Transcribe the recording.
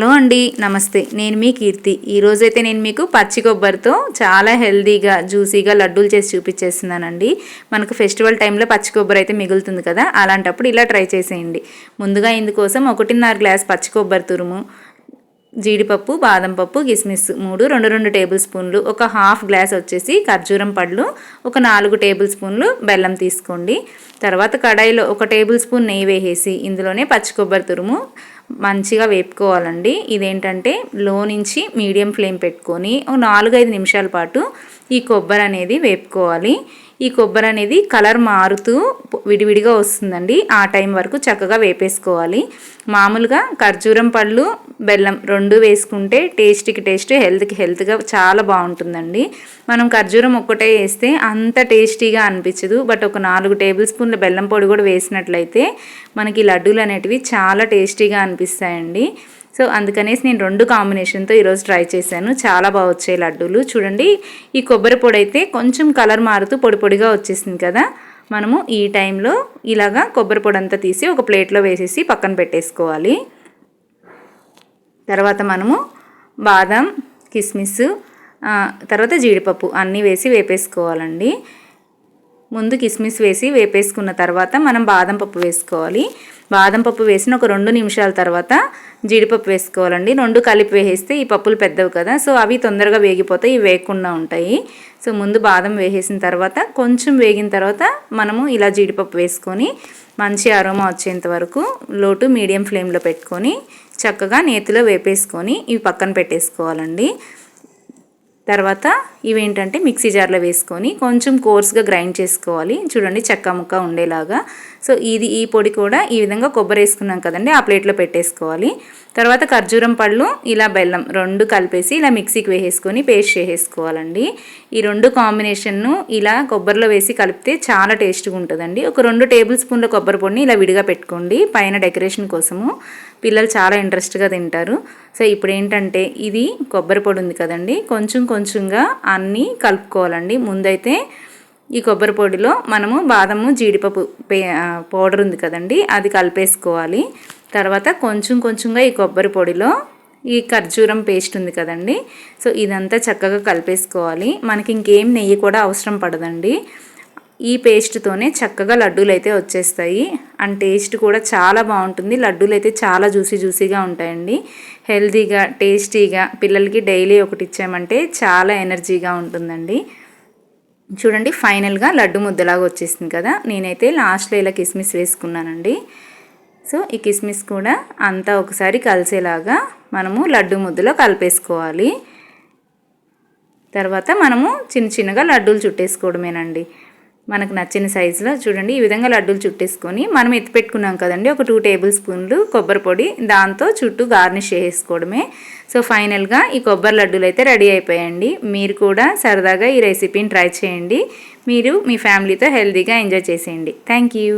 Hello అండి నమస్తే. నేను మీ కీర్తి. ఈరోజైతే నేను మీకు పచ్చి కొబ్బరితో చాలా హెల్దీగా జ్యూసీగా లడ్డూలు చేసి చూపించేస్తున్నానండి. మనకు ఫెస్టివల్ టైంలో పచ్చి కొబ్బరి అయితే మిగులుతుంది కదా అలాంటప్పుడు ఇలా ట్రై చేసేయండి. ముందుగా ఇందుకోసం ఒకటిన్నర గ్లాస్ పచ్చి కొబ్బరి తురుము జీడిపప్పు బాదం పప్పు కిస్మిస్ మూడు రెండు రెండు టేబుల్ స్పూన్లు ఒక హాఫ్ గ్లాస్ వచ్చేసి ఖర్జూరం పళ్ళు ఒక నాలుగు టేబుల్ స్పూన్లు బెల్లం తీసుకోండి. తర్వాత కడాయిలో ఒక టేబుల్ స్పూన్ నెయ్యి వేసేసి ఇందులోనే పచ్చి కొబ్బరి తురుము మంచిగా వేపుకోవాలండి. ఇదేంటంటే లో నుంచి మీడియం ఫ్లేమ్ పెట్టుకొని ఒక నాలుగైదు నిమిషాల పాటు ఈ కొబ్బరి అనేది వేపుకోవాలి. ఈ కొబ్బరి అనేది కలర్ మారుతూ విడివిడిగా వస్తుందండి. ఆ టైం వరకు చక్కగా వేపేసుకోవాలి. మామూలుగా ఖర్జూరం పళ్ళు బెల్లం రెండు వేసుకుంటే టేస్ట్కి టేస్ట్ హెల్త్కి హెల్త్గా చాలా బాగుంటుందండి. మనం ఖర్జూరం ఒక్కటే వేస్తే అంత టేస్టీగా అనిపించదు. బట్ ఒక నాలుగు టేబుల్ స్పూన్ల బెల్లం పొడి కూడా వేసినట్లయితే మనకి లడ్డూలు అనేటివి చాలా టేస్టీగా అనిపిస్తాయండి. సో అందుకనేసి నేను రెండు కాంబినేషన్తో ఈరోజు ట్రై చేశాను. చాలా బాగా వచ్చాయి లడ్డూలు. చూడండి ఈ కొబ్బరి పొడి అయితే కొంచెం కలర్ మారుతూ పొడి పొడిగా వచ్చేసింది కదా. మనము ఈ టైంలో ఇలాగా కొబ్బరి పొడి అంతా తీసి ఒక ప్లేట్లో వేసేసి పక్కన పెట్టేసుకోవాలి. తర్వాత మనము బాదం కిస్మిస్ తర్వాత జీడిపప్పు అన్నీ వేసి వేపేసుకోవాలండి. ముందు కిస్మిస్ వేసి వేపేసుకున్న తర్వాత మనం బాదం పప్పు వేసుకోవాలి. బాదం పప్పు వేసిన ఒక రెండు నిమిషాల తర్వాత జీడిపప్పు వేసుకోవాలండి. రెండు కలిపి వేసేస్తే ఈ పప్పులు పెద్దవి కదా సో అవి తొందరగా వేగిపోతాయి ఇవి వేయకుండా ఉంటాయి. సో ముందు బాదం వేసేసిన తర్వాత కొంచెం వేగిన తర్వాత మనము ఇలా జీడిపప్పు వేసుకొని మంచి అరోమా వచ్చేంత వరకు లోటు మీడియం ఫ్లేమ్లో పెట్టుకొని చక్కగా నేతిలో వేపేసుకొని ఇవి పక్కన పెట్టేసుకోవాలండి. తర్వాత ఇవేంటంటే మిక్సీ జార్లో వేసుకొని కొంచెం కోర్స్గా గ్రైండ్ చేసుకోవాలి. చూడండి చెక్క ముక్క ఉండేలాగా. సో ఇది ఈ పొడి కూడా ఈ విధంగా కొబ్బరి వేసుకున్నాం కదండి ఆ ప్లేట్లో పెట్టేసుకోవాలి. తర్వాత ఖర్జూరం పళ్ళు ఇలా బెల్లం రెండు కలిపేసి ఇలా మిక్సీకి వేసేసుకొని పేస్ట్ చేసేసుకోవాలండి. ఈ రెండు కాంబినేషన్ను ఇలా కొబ్బరిలో వేసి కలిపితే చాలా టేస్ట్గా ఉంటుందండి. ఒక రెండు టేబుల్ స్పూన్ల కొబ్బరి పొడిని ఇలా విడిగా పెట్టుకోండి పైన డెకరేషన్ కోసము. పిల్లలు చాలా ఇంట్రెస్ట్గా తింటారు. సో ఇప్పుడు ఏంటంటే ఇది కొబ్బరి పొడి ఉంది కదండి. కొంచెం కొంచెంగా అన్నీ కలుపుకోవాలండి. ముందైతే ఈ కొబ్బరి పొడిలో మనము బాదము జీడిపప్పు పౌడర్ ఉంది కదండి. అది కలిపేసుకోవాలి. తర్వాత కొంచెం కొంచెంగా ఈ కొబ్బరి పొడిలో ఈ ఖర్జూరం పేస్ట్ ఉంది కదండి. సో ఇదంతా చక్కగా కలిపేసుకోవాలి. మనకి ఇంకేం నెయ్యి కూడా అవసరం పడదండి. ఈ పేస్ట్తోనే చక్కగా లడ్డూలు అయితే వచ్చేస్తాయి. అండ్ టేస్ట్ కూడా చాలా బాగుంటుంది. లడ్డూలు అయితే చాలా జ్యూసీ జ్యూసీగా ఉంటాయండి. హెల్తీగా టేస్టీగా పిల్లలకి డైలీ ఒకటి ఇచ్చామంటే చాలా ఎనర్జీగా ఉంటుందండి. చూడండి ఫైనల్గా లడ్డు ముద్దలాగా వచ్చేసింది కదా. నేనైతే లాస్ట్లో ఇలా కిస్మిస్ వేసుకున్నానండి. సో ఈ కిస్మిస్ కూడా అంతా ఒకసారి కలిసేలాగా మనము లడ్డు ముద్దలో కలిపేసుకోవాలి. తర్వాత మనము చిన్న చిన్నగా లడ్డూలు చుట్టేసుకోవడమేనండి. మనకు నచ్చిన సైజులో చూడండి. ఈ విధంగా లడ్డూలు చుట్టేసుకొని మనం ఎత్తి పెట్టుకున్నాం కదండి. ఒక టూ టేబుల్ స్పూన్లు కొబ్బరి పొడి. దాంతో చుట్టూ గార్నిష్ చేసుకోవడమే సో ఫైనల్గా ఈ కొబ్బరి లడ్డూలు అయితే రెడీ అయిపోయాయండి. మీరు కూడా సరదాగా ఈ రెసిపీని ట్రై చేయండి. మీరు మీ ఫ్యామిలీతో హెల్తీగా ఎంజాయ్ చేసేయండి. Thank you.